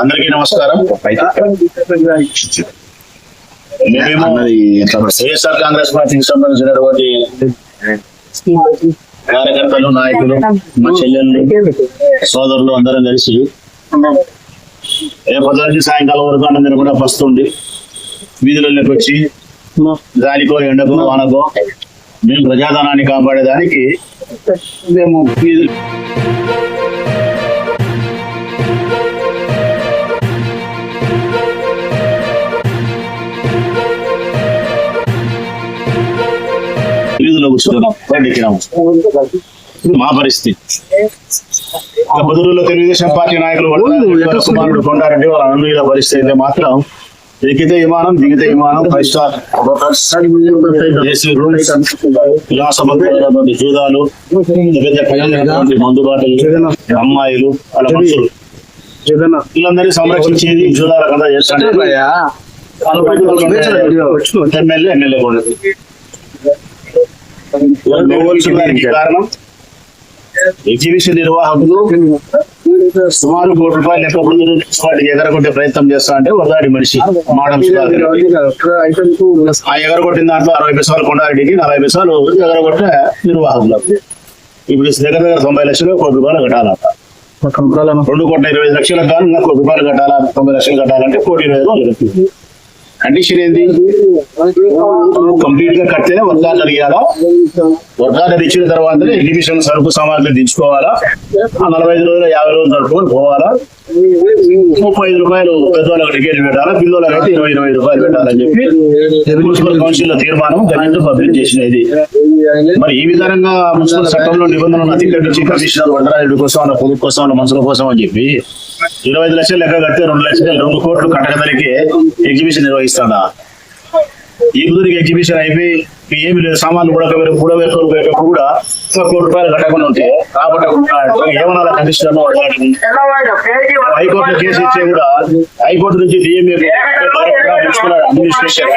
అందరికీ నమస్కారం. మేము వైఎస్ఆర్ కాంగ్రెస్ పార్టీకి సంబంధించినటువంటి కార్యకర్తలు నాయకులు మా చెల్లెళ్ళు సోదరులు అందరం కలిసి రేపటి నుంచి సాయంకాలం వరకు అందరం కూడా వస్తుండి వీధులలోకి వచ్చి గాలికో ఎండకో వానకో మేము ప్రజాధనాన్ని కాపాడేదానికి మేము వీధిలో కూర్చున్నాం ఎక్కినాము మా పరిస్థితి. ఇక బదురులో తెలుగుదేశం పార్టీ నాయకులు కూడా కుమారుడు కొండారెడ్డి వాళ్ళ అనుయుల పరిస్థితి అయితే మాత్రం ఎక్కితే విమానం దిగితే విమానం ఫైవ్ స్టార్ జూదాలు పెద్ద పెద్దటువంటి మందు బాటలు అమ్మాయిలు వాళ్ళ మనుషులు. వీళ్ళందరినీ సంరక్షించేది జూదాల కథ చేస్తాడు ఎమ్మెల్యే ఎమ్మెల్యే కూడా. కారణం? ఎగ్జిబిషన్ నిర్వాహకులు సుమారు కోటి రూపాయలు లెక్క వాటికి ఎగరగొట్టే ప్రయత్నం చేస్తా అంటే ఒకదాడి మనిషి మాడం సుధాకర్. ఆ ఎగరగొట్టిన దాంట్లో అరవై పైసలు కొండారెడ్డికి నలభై పైసలు ఎగరగొట్టే నిర్వాహకులకు ఇప్పుడు దగ్గర దగ్గర తొంభై లక్షలు కోటి రూపాయలు కట్టాలంట. రెండు కోట్ల ఇరవై ఐదు లక్షలకు కానీ కోటి రూపాయలు కట్టాలా తొంభై లక్షలు కట్టాలంటే కోటి ఇరవై కండిషన్ ఏంది? కంప్లీట్గా కడితేనే వర్గాలు అడిగాలా వర్గాలు ఇచ్చిన తర్వాత ఎగ్జిబిషన్ సరుకు సామాగ్రి దించుకోవాలా ఆ నలభై ఐదు రోజులు యాభై రోజులు నడుపుకొని పోవాలా? ముప్పై ఐదు రూపాయలు పెద్దవాళ్ళకి టికెట్ పెట్టాలా? పిల్లలకి అయితే ఇరవై ఇరవై రూపాయలు పెట్టాలని చెప్పి మున్సిపల్ కౌన్సిల్లో తీర్మానం గవర్నమెంట్ పబ్లిక్ చేసినది. మరి ఈ విధంగా మున్సిపల్ చట్టంలో నిబంధనలు అతిక్రమించి కమిషనర్ వడ్రాయుడు కోసం వాళ్ళ పొదుపు కోసం వాళ్ళ మనుషుల కోసం అని చెప్పి ఇరవై ఐదు లక్షలు లెక్క కడితే రెండు లక్షలు రెండు కోట్లు కట్టకదలికి ఎగ్జిబిషన్ నిర్వహిస్తాడా? ఈ బుధుడికి ఎగ్జిబిషన్ అయిపోయి ఏమి లేదు సామాన్లు కూడా కూడా వేసుకొని కూడా ఒక కోటి రూపాయలు కట్టకుండా ఉంటే రాబట్టకుండా ఏమన్నా కండిషన్ హైకోర్టు కేసు ఇచ్చే కూడా హైకోర్టు నుంచి డిఎంఏ అడ్మినిస్ట్రేషన్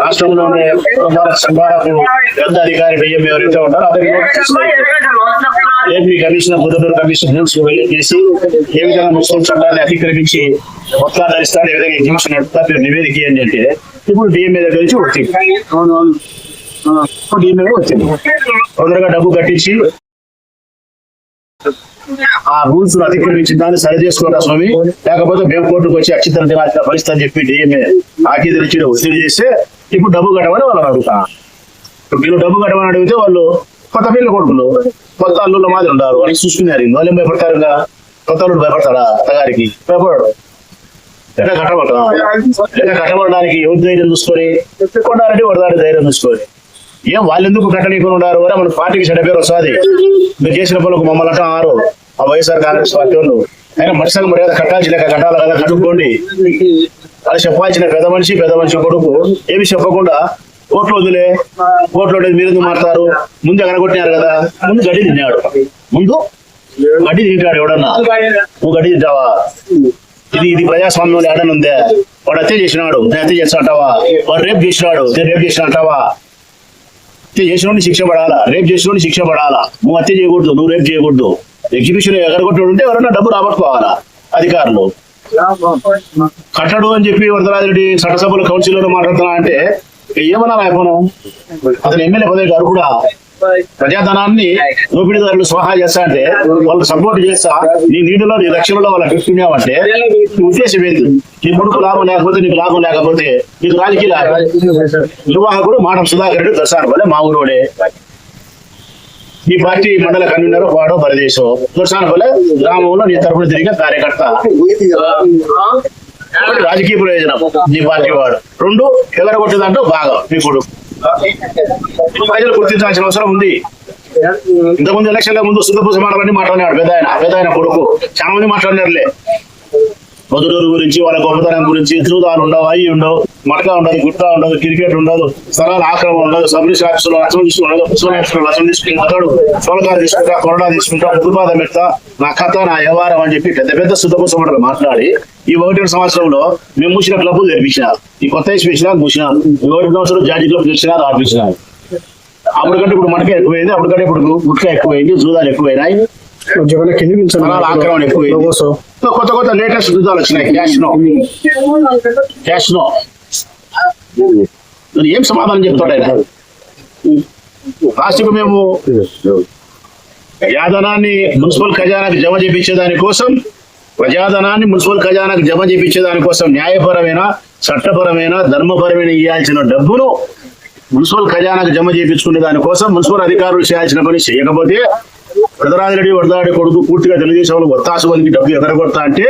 రాష్ట్రంలోనే ప్రధాన సంఘాలకు పెద్ద అధికారి డిఎంఏ ఎవరైతే ఉంటారో అతనికి ఏపీ కమిషనర్ పొద్దుటూరు కమిషనర్ చేసి ఏ విధంగా ముస్లిం చట్టాన్ని అధికరించి మొత్తం ధరిస్తారు ఏ విధంగా ఎగ్జిబిషన్ నడుపుతారు నివేదిక ఏంటి అంటే ఇప్పుడు డిఎంఏ దగ్గర నుంచి వచ్చింది. డిఎంఏ వచ్చింది. తొందరగా డబ్బు కట్టించి ఆ రూల్స్ అతిక్రమించిన దాన్ని సరి చేసుకోరా స్వామి? లేకపోతే మేము కోర్టుకు వచ్చి అక్షితలు తినాల్సిన పరిస్థితి అని చెప్పి డిఎంఏ ఆకీదలు ఇచ్చి ఒత్తిడి చేస్తే ఇప్పుడు డబ్బు కట్టమని వాళ్ళని అడుగుతా. ఇప్పుడు మీరు డబ్బు కట్టమని అడిగితే వాళ్ళు కొత్త పిల్ల కొడుకులు కొత్త అల్లుళ్ళ మాదిరి ఉన్నారు అని చూసుకున్నారు వాళ్ళు ఏం భయపడతారు ఇంకా కొత్త అల్లుడు భయపడతాడా అత్తగారికి భయపడడు. ఎట్లా కట్టబడతాం ఎట్లా కట్టబడడానికి ఎవరి ధైర్యం చూసుకొని? కొట్టారంటే వడదారి ధైర్యం చూసుకొని. ఏం వాళ్ళు ఎందుకు కట్టనీకొని ఉన్నారు? వరే మన పార్టీకి చెడ్డ పేరు వస్తుంది. మీరు చేసిన పనులకు మమ్మల్ని అంటాం ఆరు. ఆ వైఎస్ఆర్ కాంగ్రెస్ పార్టీ వాళ్ళు. అయినా మనుషులకు మర్యాద కట్టాల్సిన లేక కట్టాలి కదా? కట్టుకోండి అది చెప్పాల్సిన పెద్ద మనిషి పెద్ద మనిషి కొడుకు ఏమి చెప్పకుండా కోట్లు వదిలే కోట్లు ఉండేది మీరు ఎందుకు మారుతారు? ముందు ఎగరగొట్టినారు కదా ముందు గడ్డి తిన్నాడు. ముందు గడ్డి తింటాడు ఎవడన్నా? నువ్వు గడ్డి తింటావా? ఇది ఇది ప్రజాస్వామ్యంలో ఏడని ఉందే? వాడు హత్య చేసినాడు నేను హత్య వాడు రేపు చేసినాడు నేను రేపు చేసిన అంటావా? హత్య చేసినోడిని శిక్ష పడాలా? రేపు చేసినోడిని శిక్ష పడాలా? నువ్వు హత్య చేయకూడదు నువ్వు రేపు చేయకూడదు. ఎగ్జిబిషన్ ఎగరగొట్టి ఉంటే ఎవరన్నా డబ్బు రాబట్టుకోవాలా అధికారులు? కట్టడు అని చెప్పి వరదరాజరెడ్డి చట్టసభలో కౌన్సిల్లో మాట్లాడుతున్నా అంటే ఏమన్నా అయిపోను అతను ఎమ్మెల్యే పదవి గారు కూడా ప్రజాధనాన్ని దోపిడీదారులు స్వాహా చేస్తా అంటే వాళ్ళు సపోర్ట్ చేస్తా నీ నీటిలో నీ రక్షణలో వాళ్ళ పెట్టుకున్నావంటే నీ ఉద్దేశం ఏంది? నీ కొడుకు లాభం లేకపోతే నీకు లాభం లేకపోతే నీకు రాజకీయ నిర్వాహకుడు మాటం సుధాకర్ రెడ్డి దర్శనం వల్ల మా ఊరోడే ఈ పార్టీ మండల కన్వీనర్ వాడో పరదేశం దర్శనం వల్ల గ్రామంలో నీ తరపున తిరిగిన కార్యకర్త. ఒకటి రాజకీయ ప్రయోజనం నీ పార్టీ వాడు. రెండు ఎగరగొట్టే దాంట్లో బాగా మీ కొడుకు. ప్రజలు గుర్తించాల్సిన అవసరం ఉంది. ఇంతకుముందు ఎలక్షన్ల ముందు సుద్దపూస మాటలన్నీ మాట్లాడినాడు. పెద్ద ఆయన పెద్ద ఆయన కొడుకు. చాలా మంది మాట్లాడినారులే. మధురూరు గురించి వాళ్ళ గొప్పతనం గురించి తిరుగుదాలు ఉండవు అవి ఉండవు మటకా ఉండదు గుట్ట ఉండదు క్రికెట్ ఉండదు స్థలాల ఆక్రమణ ఉండదు సబ్ రిజిస్టర్ ఆఫీసులో లక్షం తీసుకుంటాడు మున్సిపల్ ఆఫీసులో తీసుకుంటాడు సోలకారు తీసుకుంటా కొరడా తీసుకుంటా ఉద్పాదం పెడతా నా కథ నా వ్యవహారం అని చెప్పి పెద్ద పెద్ద శుద్ధపూస మాటలు మాట్లాడి ఈ ఒకటి రెండు సంవత్సరంలో మేము మూసిన క్లబ్లు తెరిపించినారు ఈ కొత్త ఇన్స్పెక్షన్ మూసినారు ఈ ఒకటి సంవత్సరం జాతి క్లబ్ తెచ్చినారు ఆపించినారు అప్పటికంటే ఇప్పుడు మనకే ఎక్కువైంది అప్పటికంటే ఇప్పుడు గుట్కా ఎక్కువైంది జూదాలు ఎక్కువైనాయి. ఆక్రమణ ఎక్కువైంది. కొత్త కొత్త లేటెస్ట్ జూదాలు వచ్చినాయి క్యాష్ నో. Cash no. ఏం సమాధానం చెప్తాడు ఆయన? లాస్ట్కు మేము ప్రజాధనాన్ని మున్సిపల్ ఖజానాకు జమ చేపించే దానికోసం ప్రజాధనాన్ని మున్సిపల్ ఖజానాకు జమ చేపించే దానికోసం న్యాయపరమైన చట్టపరమైన ధర్మపరమైన ఇవ్వాల్సిన డబ్బును మున్సిపల్ ఖజానాకు జమ చేయించుకునే దానికోసం మున్సిపల్ అధికారులు చేయాల్సిన పని చేయకపోతే పెదరాజిరెడ్డి వరదాడి కొడుకు పూర్తిగా తెలుగుదేశం వాళ్ళు ఒత్తాసు వాళ్ళకి డబ్బు ఎగరగొడతా అంటే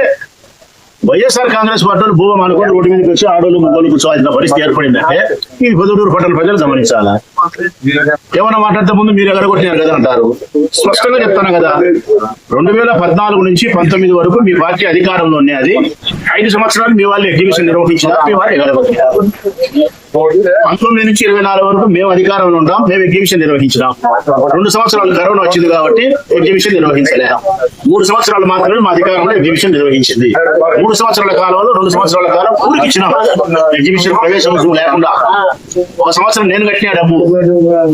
వైఎస్ఆర్ కాంగ్రెస్ పార్టీలు భూమం అనుకుని రోడ్డు మీదకి వచ్చి ఆడోళ్ళు మొగోళ్ళు కూర్చోవాల్సిన పరిస్థితి ఏర్పడిందంటే ఈ పొద్దుటూరు పట్టణ ప్రజలు గమనించాలా? ఏమన్నా మాట్లాడితే ముందు మీరు ఎగరగొట్టినారు కదా అంటారు. స్పష్టంగా చెప్తాను కదా. రెండు వేల పద్నాలుగు నుంచి పంతొమ్మిది వరకు మీ పార్టీ అధికారంలో ఉన్నది ఐదు సంవత్సరాలు మీ వాళ్ళు ఎగ్జిబిషన్ నిర్వహించిన మీ వారు పంతొమ్మిది నుంచి ఇరవై నాలుగు వరకు మేము అధికారంలో ఉంటాం మేము ఎగ్జిబిషన్ నిర్వహించినాం. రెండు సంవత్సరాలు కరోనా వచ్చింది కాబట్టి ఎగ్జిబిషన్ నిర్వహించలేదు మూడు సంవత్సరాలు మాత్రమే మా అధికారంలో ఎగ్జిబిషన్ నిర్వహించింది. మూడు సంవత్సరాల కాలంలో రెండు సంవత్సరాల కాలం ఊరికి ఇచ్చిన ఎగ్జిబిషన్ ప్రవేశం లేకుండా. ఒక సంవత్సరం నేను కట్టిన డబ్బు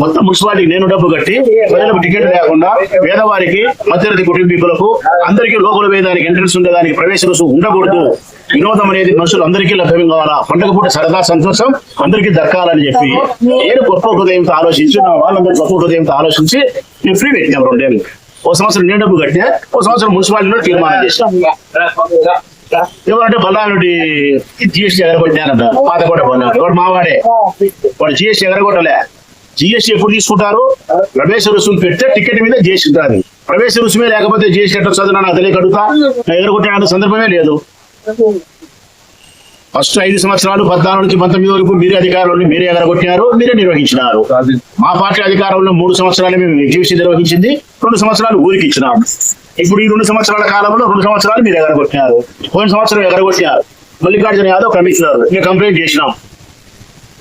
మొత్తం మున్సిపాలిటీకి నేను డబ్బు కట్టి ప్రజలకు టికెట్ లేకుండా పేదవారికి మధ్యరతి కుటుంబీకులకు అందరికీ లోకల్ వేదానికి ఎంట్రన్స్ ఉండేదానికి ప్రవేశ రుసుము ఉండకూడదు. వినోదం అనేది మనుషులు అందరికీ లభ్యం కావాలా? పండుగ పూట సరదా సంతోషం అందరికీ దక్కాలని చెప్పి. నేను గొప్ప హృదయంతో ఆలోచించి నా వాళ్ళందరూ గొప్ప హృదయంతో ఆలోచించి నేను ఫ్రీ పెట్టినాం రెండేళ్ళు ఓ సంవత్సరం నేను డబ్బు కట్టినా ఓ సంవత్సరం మున్సిపాలిటీలో తీర్మానం చేసినాం. ఎవరంటే బల్లారెడ్డి జిఎస్టీ ఎగరగొట్టినారంట పాతకోట బల్లారెడ్డి వాడు మావాడే? వాడు జిఎస్టీ ఎగరగొట్టలే. జిఎస్టీ ఎప్పుడు తీసుకుంటారు? ప్రవేశ రుసుము పెడితే టికెట్ మీద జిఎస్టీ ఉంటుంది. ప్రవేశ రుసుమే లేకపోతే జిఎస్టీ ఎట్లా చదువు నాకు తెలియక అడుగుతా. ఎగరగొట్టిన సందర్భమే లేదు. ఫస్ట్ ఐదు సంవత్సరాలు పద్నాలుగు నుంచి పంతొమ్మిది వరకు మీరే అధికారంలో మీరే ఎగరగొట్టినారు మీరే నిర్వహించినారు. మా పార్టీ అధికారంలో మూడు సంవత్సరాలు మేము ఎగ్జిబిషన్ నిర్వహించింది రెండు సంవత్సరాలు ఊరికి ఇచ్చినాం. ఇప్పుడు ఈ రెండు సంవత్సరాల కాలంలో రెండు సంవత్సరాలు మీరు ఎగరగొట్టినారు. పోయిన సంవత్సరం ఎగరగొట్టినారు. మల్లికార్జున యాదవ్ కమిషనర్ మేము కంప్లైంట్ చేసినాం.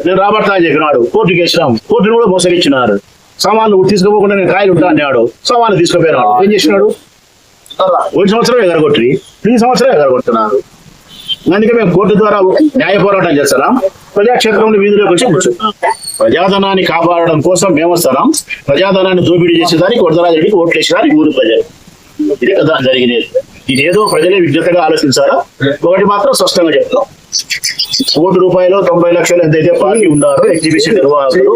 నేను రాబర్తా అని చెప్పినాడు కోర్టుకి వేసినాం. కోర్టును కూడా మోసగించినారు. సామాన్లు తీసుకుపోకుండా నేను కాయలు ఉంటా అన్నాడు. సామాన్లు తీసుకుపోయినాడు. ఏం చేసినాడు? పోయిన సంవత్సరం ఎగరగొట్టి ఈ సంవత్సరం ఎగరగొడుతున్నారు. అందుకే మేము కోర్టు ద్వారా న్యాయ పోరాటం చేస్తున్నాం ప్రజాక్షేత్రంలో వీధిలోకి వచ్చి కూర్చుంటాం ప్రజాధనాన్ని కాపాడడం కోసం మేము వస్తున్నాం ప్రజాధనాన్ని దోపిడీ చేసేదానికి వరదరాజుడికి ఓట్లు వేసేదానికి ఊరు ప్రజలు. ఇది కదా జరిగినది. ఇదేదో ప్రజలే విజ్ఞతగా ఆలోచించారా? ఒకటి మాత్రం స్పష్టంగా చెప్తాం. కోటి రూపాయలు తొంభై లక్షలు ఎంతైతే పార్టీ ఉన్నారో ఎగ్జిబిషన్ నిర్వాహకులు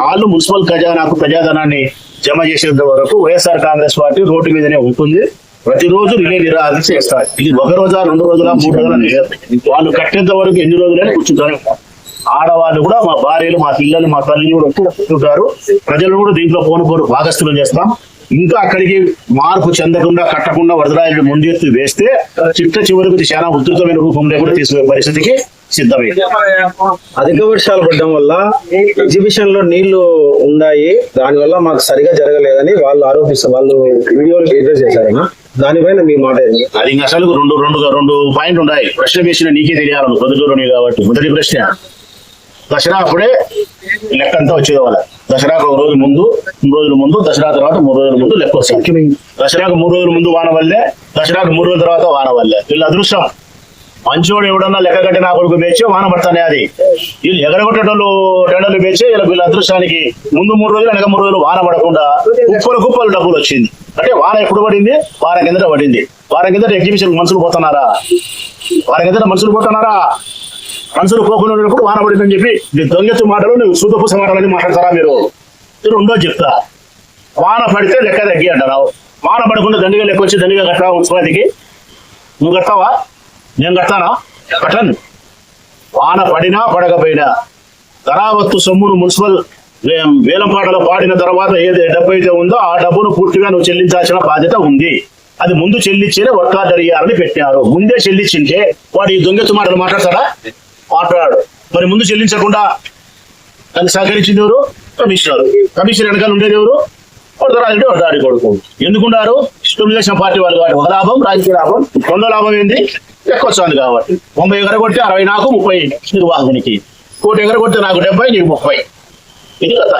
వాళ్ళు మున్సిపల్ ఖజానాకు ప్రజాధనాన్ని జమ చేసేంత వరకు వైఎస్ఆర్ కాంగ్రెస్ పార్టీ రోడ్డు మీదనే ఉంటుంది. ప్రతిరోజు రిలే నిరాహారం చేస్తారు ఇది ఒక రోజా రెండు రోజుల మూడు రోజుల వాళ్ళు కట్టేంత వరకు ఎన్ని రోజులైనా కూర్చుంటారు. ఆడవాళ్ళు కూడా మా భార్యలు మా పిల్లలు మా తల్లిని కూడా కూర్చుంటారు. ప్రజలు కూడా దీంట్లో పోను పోను భాగస్థులు చేస్తాం. ఇంకా అక్కడికి మార్పు చెందకుండా కట్టకుండా వరదరాయలు ముందెత్తి వేస్తే చిట్ట చివరికి చాలా ఉధృతమైన రూపంలో కూడా తీసుకునే పరిస్థితికి సిద్ధమైంది. అధిక వర్షాలు పడడం వల్ల ఎగ్జిబిషన్లో నీళ్ళు ఉన్నాయి దానివల్ల మాకు సరిగా జరగలేదని వాళ్ళు ఆరోపిస్తారు వాళ్ళు వీడియోలు వీడియో దానిపైన మీ మాట అది ఇంకా అసలు రెండు రెండు రెండు పాయింట్ ఉన్నాయి. ప్రశ్న వేసిన నీకే తెలియాలను పొద్దుటూరుని కాబట్టి. మొదటి ప్రశ్న. దసరా అప్పుడే లెక్కంతా వచ్చేది వాళ్ళ. దసరాకు ఒక రోజు ముందు మూడు రోజుల ముందు దసరా తర్వాత మూడు రోజుల ముందు లెక్క వస్తుంది. దసరాకు మూడు రోజుల ముందు వాన వల్లే దసరాకు మూడు రోజుల తర్వాత వాన వల్లే. వీళ్ళ అదృష్టం. మంచోడు ఎవడన్నా లెక్క కట్టి నా కొడుకు పేచి వాన పడతానే అది. వీళ్ళు ఎగరగొట్టేటోళ్ళు టెండర్లు పేచి వీళ్ళ వీళ్ళ అదృష్టానికి ముందు మూడు రోజులు వెనక మూడు రోజులు వాన పడకుండా కుప్పలు కుప్పలు డబ్బులు వచ్చింది. అంటే వాన ఎప్పుడు పడింది? వారం కిందట పడింది. వారం కిందట ఎగ్జిబిషన్ మనుషులు పోతున్నారా? వారం కిందట మనుషులు పోతున్నారా? మనుషులు పోకుండా ఉన్నప్పుడు వాన పడిందని చెప్పి నీ దొంగెత్తు మాటలు నువ్వు సూతపుస మాటలని మాట్లాడతారా మీరు? రెండో చెప్తా. వాన పడితే లెక్క తగ్గి అంటున్నావు వాన పడకుండా దండిగా లెక్క వచ్చి దండిగా కట్టావు మున్సిపాలిటీకి నువ్వు కట్టావా నేను కట్టానా కట్టను. వాన పడినా పడకపోయినా ధరావత్తు సొమ్మును మున్సిపల్ వేలం పాటలు పాడిన తర్వాత ఏది డబ్బు అయితే ఉందో ఆ డబ్బును పూర్తిగా నువ్వు చెల్లించాల్సిన బాధ్యత ఉంది. అది ముందు చెల్లించేనే వర్క్ ఆర్డర్ ఇయ్యాలని పెట్టారు. ముందే చెల్లించింటే వాడు ఈ దొంగతు మాటలు మాట్లాడతాడా? మాట్లాడాడు. మరి ముందు చెల్లించకుండా దాన్ని సహకరించింది ఎవరు? కమిషనర్. కమిషనర్ వెనకాల ఉండేది ఎవరు? వరదరాజుడు వరదాడి కొడుకు. ఎందుకున్నారు తెలుగుదేశం పార్టీ వాళ్ళు కాబట్టి ఒక లాభం రాజకీయ లాభం. రెండో లాభం ఏంది? ఎక్కువ వస్తుంది కాబట్టి. తొంభై ఎగర కొడితే అరవై నాకు ముప్పై నిర్వాహకునికి కోటి ఎగర కొడితే నాకు డెబ్బై నీకు ముప్పై. ఇది కదా